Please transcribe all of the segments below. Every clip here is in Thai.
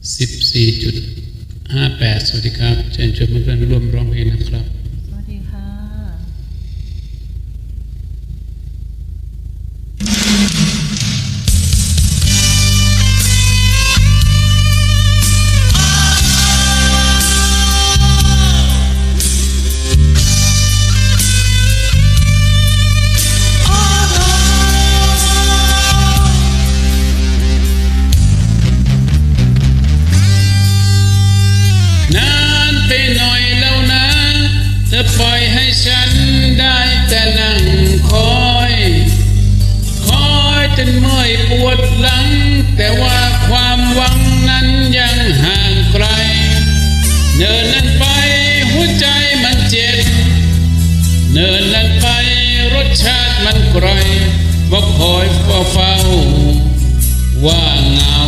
14.58 สวัสดีครับ เชิญชวนเพื่อนๆร่วมร้องเพลงนะครับ ปล่อยให้ฉันได้แต่นั่งคอย คอยจนเมื่อยปวดหลัง แต่ว่าความหวังนั้นยังห่างไกล เนินนั้นไปหัวใจมันเจ็บเนินนั้นไปรสชาติมันไกรว่าคอยเฝ้าเฝ้าว่าเหงา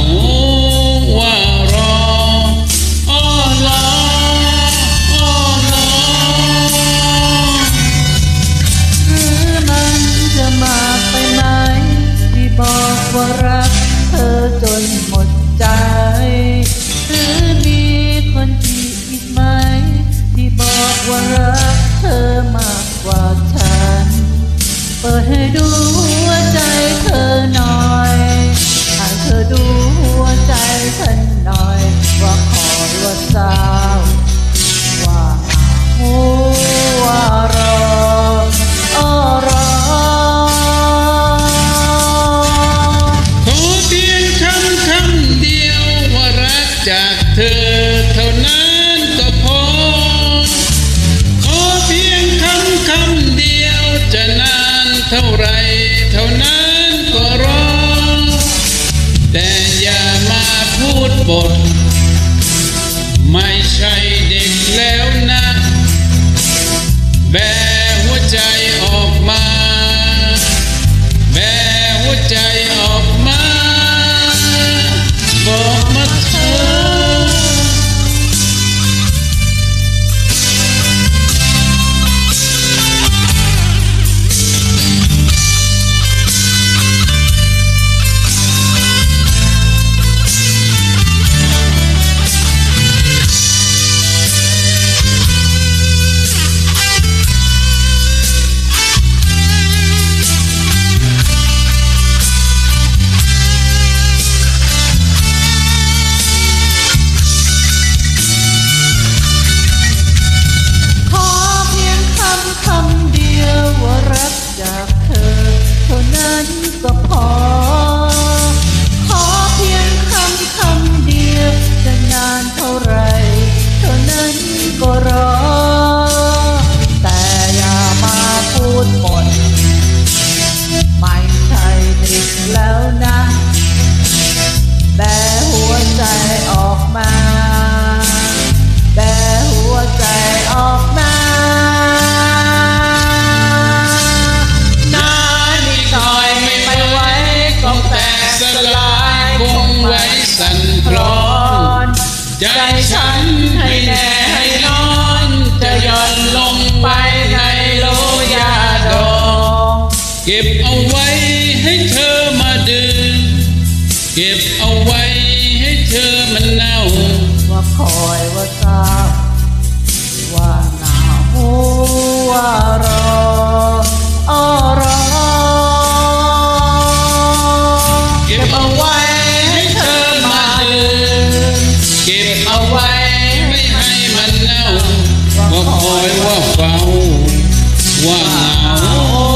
รักเธอจนหมดใจ หรือมีคนที่อีกไหม ที่บอกว่ารักเธอมากกว่าฉัน เปิดให้ดูหัวใจเธอหน่อย เท่าไรเท่านั้นก็รอแต่อย่ามาพูดบทไม่ ใจฉันให้แน่ให้นอน จะหย่อนลงไปในโลยาดองเก็บเอาไว้ให้เธอมาดื่มเก็บเอาไว้ให้เธอมันเน่าว่าคอยว่าทรา wow. wow.